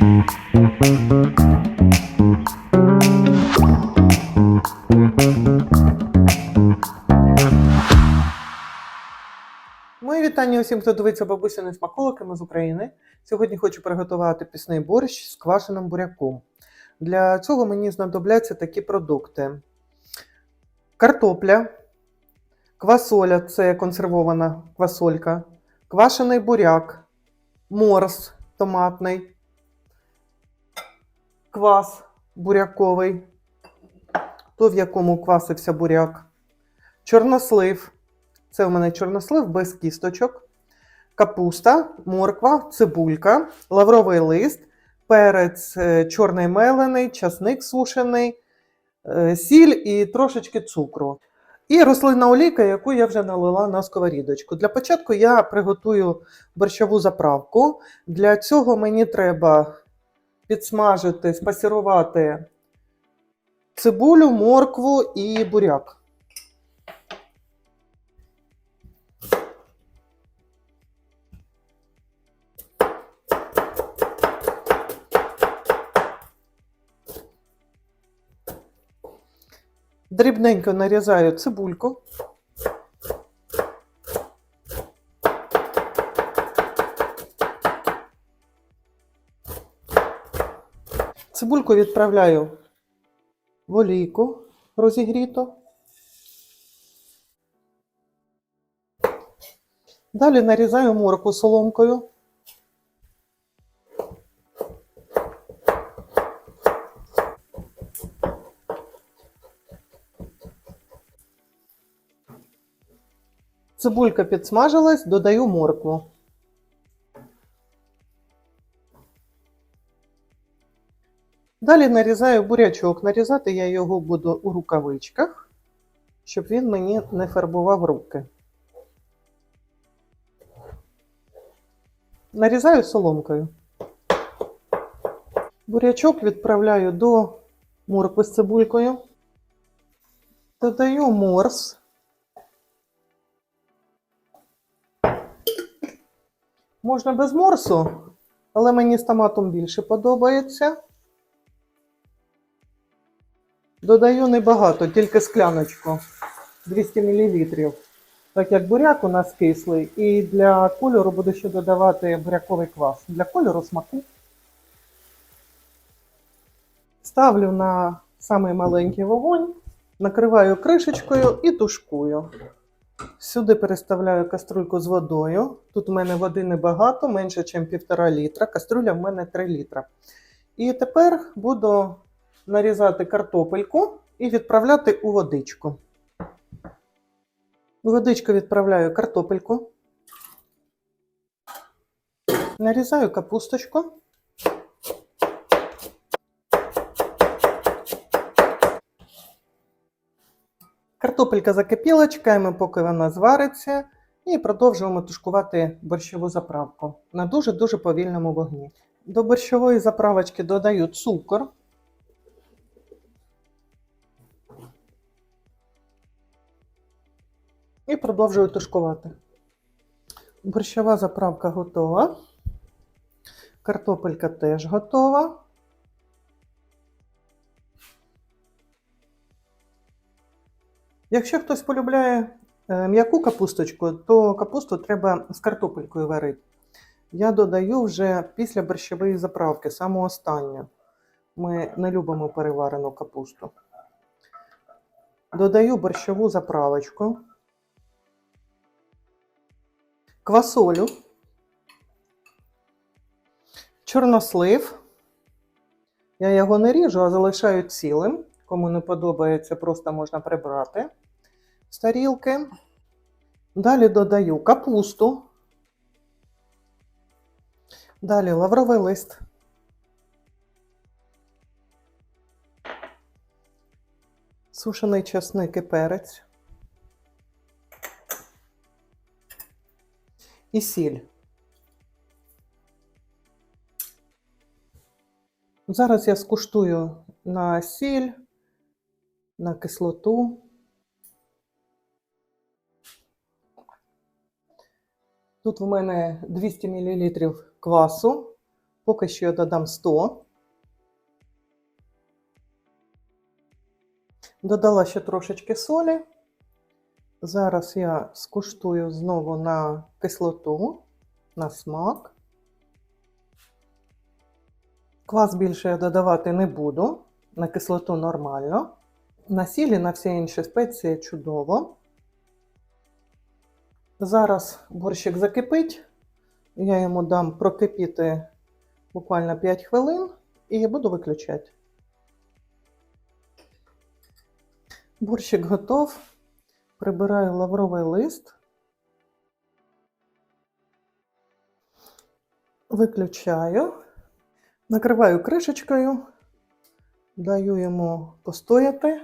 Мої вітання усім, хто дивиться бабусини смаколиками з України. Сьогодні хочу приготувати пісний борщ з квашеним буряком. Для цього мені знадобляться такі продукти: картопля, квасоля це консервована квасолька, квашений буряк, морс томатний, квас буряковий, то в якому квасився буряк, чорнослив. Це у мене чорнослив без кісточок, капуста, морква, цибулька, лавровий лист, перець е, чорний мелений, часник сушений, е, сіль і трошечки цукру. І рослинна олійка, яку я вже налила на сковорідочку. Для початку я приготую борщову заправку. Для цього мені треба підсмажити, спасірувати цибулю, моркву і буряк. Дрібненько нарізаю цибульку. Цибульку відправляю в олійку розігріту. Далі нарізаю морку соломкою. Цибулька підсмажилась, додаю моркву. Далі нарізаю бурячок. Нарізати я його буду у рукавичках, щоб він мені не фарбував руки. Нарізаю соломкою. Бурячок відправляю до моркви з цибулькою. Додаю морс. Можна без морсу, але мені з томатом більше подобається. Додаю небагато, тільки скляночку 200 мл. Так як буряк у нас кислий, і для кольору буду ще додавати буряковий квас. Для кольору смаку. Ставлю на самий маленький вогонь, накриваю кришечкою і тушкую. Сюди переставляю каструльку з водою. Тут у мене води небагато, менше, ніж 1,5 літра. Каструля в мене 3 літра. І тепер буду нарізати картопельку і відправляти у водичку. У водичку відправляю картопельку. Нарізаю капусточку. Картопелька закипіла, чекаємо, поки вона звариться, і продовжуємо тушкувати борщову заправку на дуже-дуже повільному вогні. До борщової заправочки додаю цукор. І продовжую тушкувати. Борщова заправка готова. Картопелька теж готова. Якщо хтось полюбляє е, м'яку капусточку, то капусту треба з картопелькою варити. Я додаю вже після борщової заправки, саме останню. Ми не любимо переварену капусту. Додаю борщову заправочку, квасолю, чорнослив. Я його не ріжу, а залишаю цілим. Кому не подобається, просто можна прибрати з тарілки. Далі додаю капусту. Далі лавровий лист. Сушений часник і перець. І сіль. Зараз я скуштую на сіль, на кислоту. Тут в мене 200 мл квасу, Поки що я додам 100. Додала ще трошечки солі. Зараз я скуштую знову на кислоту, на смак. Квас більше я додавати не буду. На кислоту нормально. На сілі, на всі інші спеції чудово. Зараз борщик закипить. Я йому дам прокипіти буквально 5 хвилин і буду виключати. Борщик готов. Прибираю лавровий лист. Виключаю. Накриваю кришечкою. Даю йому постояти,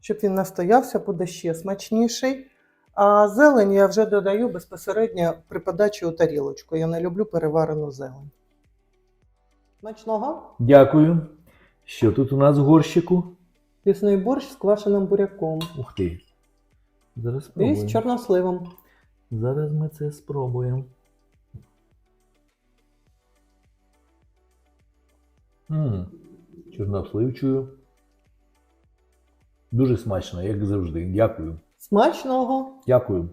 щоб він настоявся, буде ще смачніший. А зелень я вже додаю безпосередньо при подачі у тарілочку. Я не люблю переварену зелень. Смачного. Дякую. Що тут у нас в горщику? Пісний борщ з квашеним буряком. Ух ти. Зараз І спробуємо. з чорносливом. Зараз ми це спробуємо. М, Чорнослив чую. Дуже смачно, як завжди. Дякую. Смачного! Дякую.